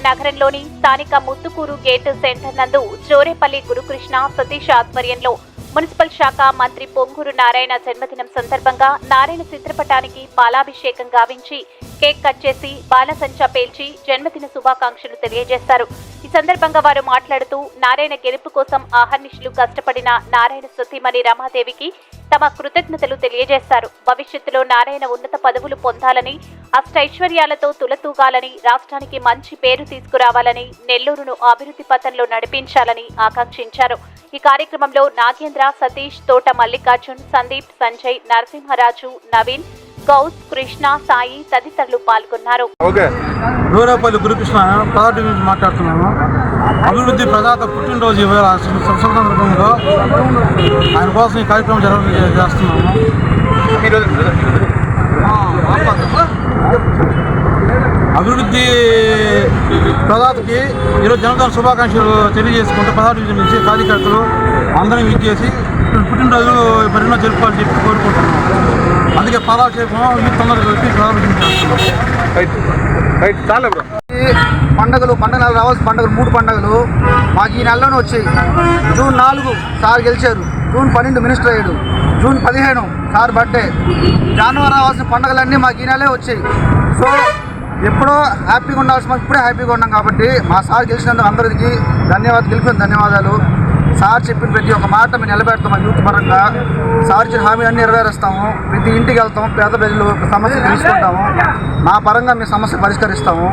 నగరంలోని స్థానిక Muthukuru gate centre నందు జోరేపల్లి గురుకృష్ణ సతీష్ ఆధ్వర్యంలో మున్సిపల్ శాఖ మంత్రి పొంగూరు నారాయణ జన్మదినం సందర్భంగా నారాయణ చిత్రపటానికి పాలాభిషేకం గావించి కేక్ కట్ చేసి బాలసంచా పేల్చి జన్మదిన శుభాకాంక్షలు తెలియజేశారు ఈ సందర్భంగా వారు మాట్లాడుతూ నారాయణ గెలుపు కోసం ఆహర్నిశలు కష్టపడిన నారాయణ సుతిమణి రమాదేవికి తమ కృతజ్ఞతలు తెలియజేశారు భవిష్యత్తులో నారాయణ ఉన్నత పదవులు పొందాలని అష్టైశ్వర్యాలతో తులతూగాలని రాష్ట్రానికి మంచి పేరు తీసుకురావాలని నెల్లూరును అభివృద్ధి పథంలో నడిపించాలని ఆకాంక్షించారు. ఈ కార్యక్రమంలో నాగేంద్ర సతీష్ తోట మల్లికార్జున్ సందీప్ సంజయ్ నరసింహరాజు నవీన్ గౌస్ కృష్ణ సాయి తదితరులు పాల్గొన్నారు. గౌరవపల్లి గురుకృష్ణ నుంచి అభివృద్ధి ప్రదాత పుట్టినరోజు ఇవాళ శుభ సందర్భంగా ఆయన కోసం ఈ కార్యక్రమం జరగ చేస్తున్నాము అభివృద్ధి ప్రదాతకి ఈరోజు జనదాన శుభాకాంక్షలు తెలియజేసుకుంటూ పదహారు డివిజన్ నుంచి కార్యకర్తలు అందరం ఇచ్చేసి పుట్టినరోజు మరెన్నో జరుపుకోవాలని చెప్పి కోరుకుంటున్నాం. అందుకే పాలాక్షేపం ఈ తొందరగా కలిపి ప్రారంభం చేస్తున్నాం రైట్. రైట్. చాలే బ్రో. పండుగలు పండుగ నెల రావాల్సిన పండుగలు మూడు పండుగలు మాకు ఈ నెలలోనే వచ్చాయి. జూన్ నాలుగు సార్ గెలిచారు. జూన్ పన్నెండు మినిస్టర్ అయ్యాడు. జూన్ పదిహేను సార్ బర్త్డే. జనవరి రావాల్సిన పండుగలన్నీ మాకు ఈ నెలే వచ్చాయి. సో ఎప్పుడో హ్యాపీగా ఉండాల్సిన ఇప్పుడే హ్యాపీగా ఉన్నాం కాబట్టి మా సార్ గెలిచినందుకు అందరికీ ధన్యవాదాలు గెలిపిన ధన్యవాదాలు. సార్ చెప్పిన ప్రతి ఒక్క మాట మేము నిలబెడతాం యూత్ పరంగా. సార్ ఇచ్చిన హామీలన్నీ నెరవేరుస్తాము. ప్రతి ఇంటికి వెళ్తాము పేద ప్రజలు సమస్యలు తీసుకుంటాము మా పరంగా మీ సమస్య పరిష్కరిస్తాము.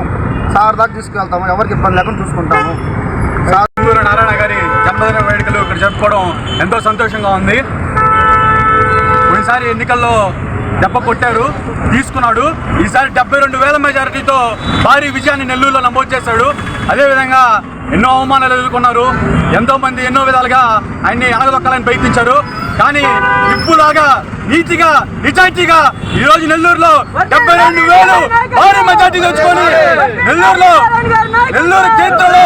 సార్ దాకా తీసుకువెళ్తాము ఎవరికి ఇబ్బంది లేకుండా చూసుకుంటాము. సార్ నారాయణ గారి జన్మదిన వేడుకలు ఇక్కడ జరుపుకోవడం ఎంతో సంతోషంగా ఉంది. ఈసారి ఎన్నికల్లో దెబ్బ కొట్టారు తీసుకున్నాడు. ఈసారి డెబ్బై రెండు వేల మెజారిటీతో భారీ విజయాన్ని నెల్లూరులో నమోదు చేశాడు. అదేవిధంగా ఎన్నో అవమానాలు ఎదుర్కొన్నారు. ఎంతో మంది ఎన్నో విధాలుగా ఆయన్ని ఆగదొక్కాలని ప్రయత్నించారు. కానీ నిప్పులాగా నీతిగా నిజాయితీగా ఈ రోజు నెల్లూరులో డెబ్బై రెండు వేలు భారీ మెజార్టీ తెచ్చుకొని నెల్లూరులో నెల్లూరు ఎదురుపోయే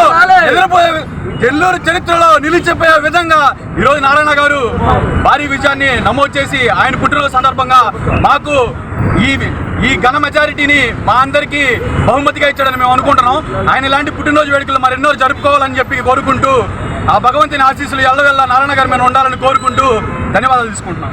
నెల్లూరు చరిత్రలో నిలిచిపోయే విధంగా ఈ రోజు నారాయణ గారు భారీ విజయాన్ని నమోదు చేసి ఆయన పుట్టినరోజు సందర్భంగా మాకు ఈ ఈ ఘన మెజారిటీని మా అందరికీ బహుమతిగా ఇచ్చాడని మేము అనుకుంటున్నాం. ఆయన ఇలాంటి పుట్టినరోజు వేడుకలు మరెన్నో జరుపుకోవాలని చెప్పి కోరుకుంటూ ఆ భగవంతుని ఆశీస్సులు ఎల్లవెల్ల నారాయణ గారి మీద ఉండాలని కోరుకుంటూ ధన్యవాదాలు తీసుకుంటున్నాం.